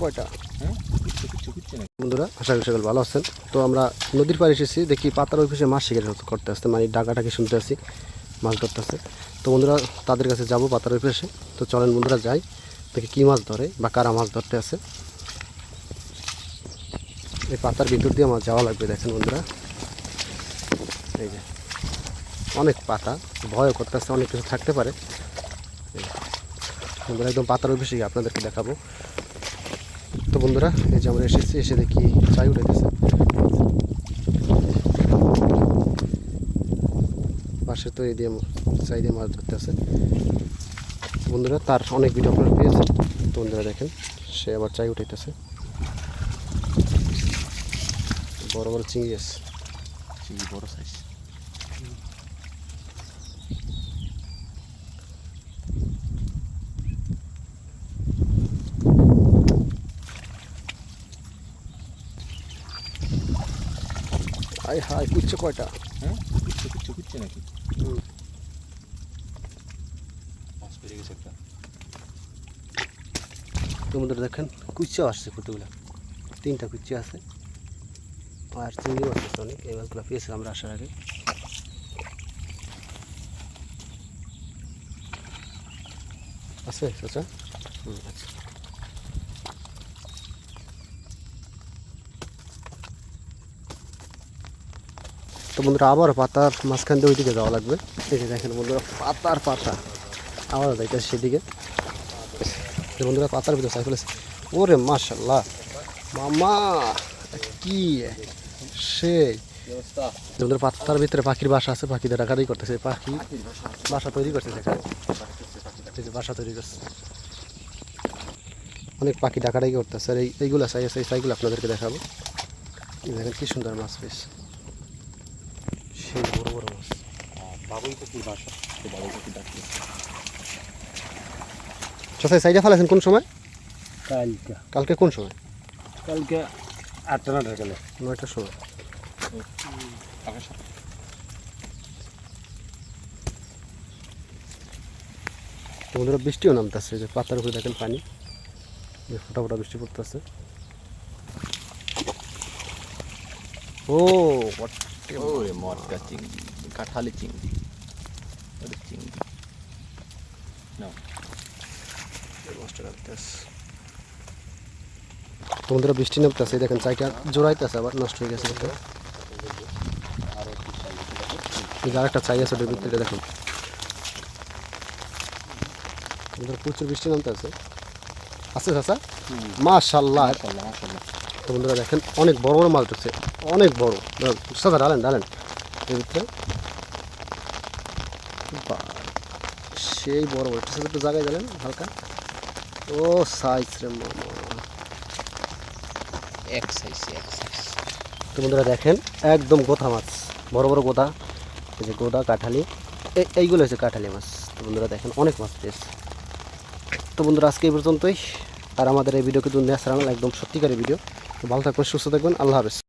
কয়টা? হ্যাঁ? বন্ধুরা আশা করি সকল ভালো আছেন। তো আমরা নদীর পাড়ে এসেছি দেখি পাতার অফিসে মাছ শিকার করতে আসতে। মানে ডাকাটাকে শুনতে আসি মাছ ধরতে আসছে তো বন্ধুরা তাদের কাছে যাব পাতার অফিসে তো চলেন বন্ধুরা যাই দেখি কী মাছ ধরে বা কারা মাছ ধরতে আসে। এই পাতার ভিতর দিয়ে আমার যাওয়া লাগবে দেখেন বন্ধুরা। এই যে অনেক পাতা ভয় করতে আসতে অনেক কিছু থাকতে পারে। বন্ধুরা একদম পাতার অফিসে আপনাদেরকে দেখাবো। তো বন্ধুরা, এই যে আমরা এসেছি, এসে দেখি চাই উঠাইতেছে। পাশে তো এই দিয়ে চাই দিয়ে মাছ ধরতে আছে বন্ধুরা, তার অনেক ভিডিও আপনারা পেয়েছেন তো বন্ধুরা দেখেন, সে আবার চাই উঠাইতেছে। বড় বড় চিংড়ি আছে। চিংড়ি বড় সাইজ আয় হায় কুচ্ছে কয়টা? হ্যাঁ? কিচ্ছু কিচ্ছু কিচ্ছু নাকি। মাছ পেরে গেছে একটা। তো দেখেন কুচ্চাও আসছে কতগুলো? তিনটা কুচ্চি আছে। আর চিংড়ি মাছ আছে অনেক এই মাছগুলো পেয়েছি আমরা আসার আগে। আছে চাচা? হুম আচ্ছা তো বন্ধুরা আবার পাতার মাঝখান দিয়ে ওইদিকে যাওয়া লাগবে। এই যে দেখেন বন্ধুরা, পাতার পাতা। আবার যাইতেছে সেদিকে। বন্ধুরা, পাতার ভিতরে সাইকেল ওরে মাশাল্লাহ মামা, কি সেই বন্ধুরা, পাতার ভিতরে পাখির বাসা আছে, পাখিদের রাখারই করতেছে। পাখি বাসা তৈরি করতেছে বাসা তৈরি করছে। অনেক পাখি ডাকাডাকি করতেছে। আর এই এইগুলো এই চাইগুলো আপনাদেরকে দেখাবো। দেখেন কি সুন্দর মাছ পেয়েছে সেই বড় বড় মাছ বাবুই বাসা। চষাই সাইডে ফেলেছেন কোন সময়? কালকে। কালকে কোন সময়? কালকে আটটা নটার গেলে। নয়টার সময়। বন্ধুরা বৃষ্টিও নামতেছে যে পাতার উপরে দেখেন পানি। ফোটা ফোটা বৃষ্টি পড়তেছে। ও ওরে মটকা চিংড়ি কাঁঠালি চিংড়ি ওরে চিংড়ি নাও তো বন্ধুরা বৃষ্টি নামতেছে দেখেন চাইটা জোড়াইতেছে আবার নষ্ট হয়ে গেছে আরও একটু চাই আছে ওটার ভিতরে দেখুন। বন্ধুরা প্রচুর বৃষ্টি নামতেছে। আছে চাচা? মাশাল্লাহ তো বন্ধুরা দেখেন অনেক বড় বড় মাছ ঢুকছে অনেক বড়। সাদা ডালেন ডালেন এর ভিতরে। বাহ, সেই বড় বড়। সাথে একটু জায়গায় দিলেন, হালকা। ও সাইজ রে এক বন্ধুরা দেখেন, একদম গোথা মাছ, বড় বড় গোদা এই যে গোদা কাঠালি এই- এইগুলো হচ্ছে কাঠালি মাছ। তো বন্ধুরা দেখেন, অনেক মাছ পেয়েছে। তো বন্ধুরা আজকে এই পর্যন্তই। আর আমাদের এই ভিডিও কিন্তু ন্যাচারাল, একদম সত্যিকারের ভিডিও তো ভালো থাকবেন, সুস্থ থাকবেন, আল্লাহ হাফেজ।